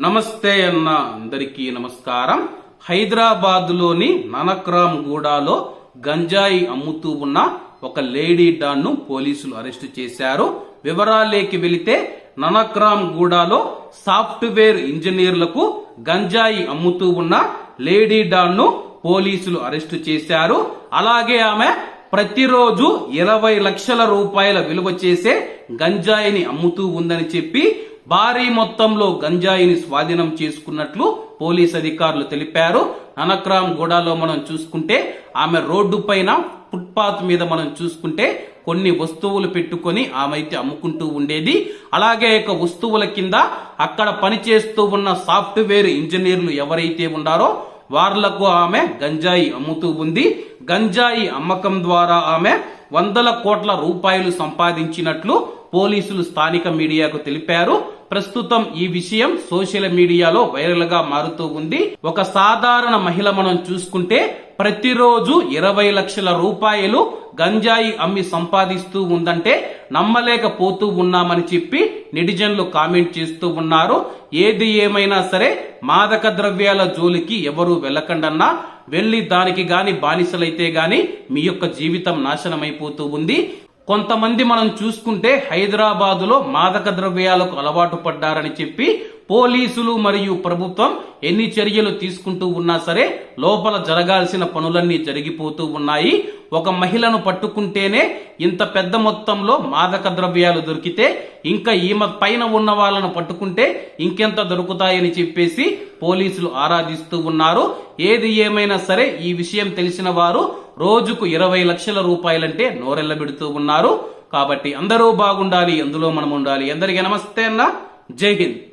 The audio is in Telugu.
నమస్తే అన్న అందరికీ నమస్కారం. హైదరాబాద్లోని ననక్రామ్ గూడాలో గంజాయి అమ్ముతూ ఉన్న ఒక లేడీ డాన్ను పోలీసులు అరెస్టు చేశారు. వివరాలేకి వెళితే ననక్రామ్ గూడాలో సాఫ్ట్వేర్ ఇంజనీర్లకు గంజాయి అమ్ముతూ ఉన్న లేడీ డాన్ను పోలీసులు అరెస్టు చేశారు. అలాగే ఆమె ప్రతిరోజు ఇరవై లక్షల రూపాయల విలువ చేసే గంజాయిని అమ్ముతూ ఉందని చెప్పి భారీ మొత్తంలో గంజాయిని స్వాధీనం చేసుకున్నట్లు పోలీస్ అధికారులు తెలిపారు. అనక్రామ్ గూడాలో మనం చూసుకుంటే ఆమె రోడ్డు పైన ఫుట్పాత్ మీద మనం చూసుకుంటే కొన్ని వస్తువులు పెట్టుకొని ఆమె అయితే అమ్ముకుంటూ ఉండేది. అలాగే ఒక వస్తువుల కింద అక్కడ పనిచేస్తూ ఉన్న సాఫ్ట్వేర్ ఇంజనీర్లు ఎవరైతే ఉన్నారో వార్లకు ఆమె గంజాయి అమ్ముతూ ఉంది. గంజాయి అమ్మకం ద్వారా ఆమె వందల కోట్ల రూపాయలు సంపాదించినట్లు పోలీసులు స్థానిక మీడియాకు తెలిపారు. ప్రస్తుతం ఈ విషయం సోషల్ మీడియాలో వైరల్గా మారుతూ ఉంది. ఒక సాధారణ మహిళ మనం చూసుకుంటే ప్రతిరోజు ఇరవై లక్షల రూపాయలు గంజాయి అమ్మి సంపాదిస్తూ ఉందంటే నమ్మలేకపోతూ ఉన్నామని చెప్పి నెటిజన్లు కామెంట్ చేస్తూ ఉన్నారు. ఏది ఏమైనా సరే మాదక ద్రవ్యాల జోలికి ఎవరు వెళ్ళకండన్నా వెళ్ళి దానికి గాని బానిసలైతే గాని మీ యొక్క జీవితం నాశనమైపోతూ ఉంది. కొంతమంది మనం చూసుకుంటే హైదరాబాదులో మాదక ద్రవ్యాలకు అలవాటు పడ్డారని చెప్పి పోలీసులు మరియు ప్రభుత్వం ఎన్ని చర్యలు తీసుకుంటూ ఉన్నా సరే లోపల జరగాల్సిన పనులన్నీ జరిగిపోతూ ఉన్నాయి. ఒక మహిళను పట్టుకుంటేనే ఇంత పెద్ద మొత్తంలో మాదక ద్రవ్యాలు దొరికితే ఇంకా ఈమె పైన ఉన్న వాళ్ళను పట్టుకుంటే ఇంకెంత దొరుకుతాయని చెప్పేసి పోలీసులు ఆరాధిస్తూ ఉన్నారు. ఏది ఏమైనా సరే ఈ విషయం తెలిసిన వారు రోజుకు ఇరవై లక్షల రూపాయలంటే నోరెల్లబెడుతూ ఉన్నారు. కాబట్టి అందరూ బాగుండాలి అందులో మనం ఉండాలి అందరికీ నమస్తే అన్న. జై హింద్.